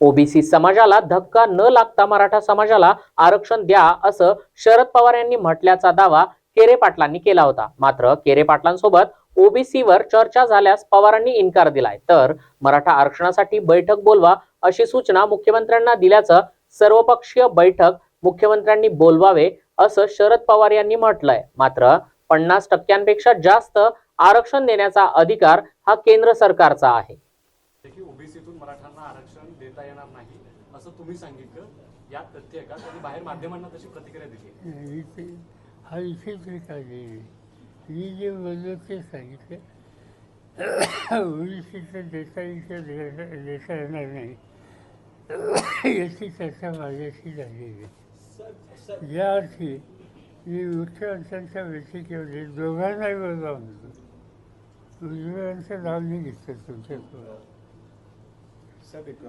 OBC समाजाला धक्का न लागता मराठा समाजाला आरक्षण द्या असं शरद पवार यांनी म्हटल्याचा दावा केरे पाटलांनी केला होता. मात्र केरे पाटलांसोबत ओबीसीवर चर्चा झाल्यास पवारांनी इन्कार दिलाय. तर मराठा आरक्षणासाठी बैठक बोलवा अशी सूचना मुख्यमंत्र्यांना दिल्याचं सर्वपक्षीय बैठक मुख्यमंत्र्यांनी बोलवावे असं शरद पवार यांनी म्हटलंय. मात्र पन्नास टक्क्यांपेक्षा जास्त आरक्षण देण्याचा अधिकार हा केंद्र सरकारचा आहे. की ओबीसीतून मराठ्यांना आरक्षण देता येणार नाही असं तुम्ही सांगितलं. यात तथ्य का? त्यांनी बाहेर माध्यमांना तशी प्रतिक्रिया दिली हा विषयच काढले मी जे बोललो ते सांगितलं ओबीसीचं देता देता येणार नाही. याची चर्चा माझ्याशी झालेली आहे. या अर्थी मी मुख्यमंत्र्यांच्या बैठकीमध्ये दोघांनाही बोलवा म्हणतो. उजव्यांचं नाव नाही घेतलं तुमच्यासमोर savez que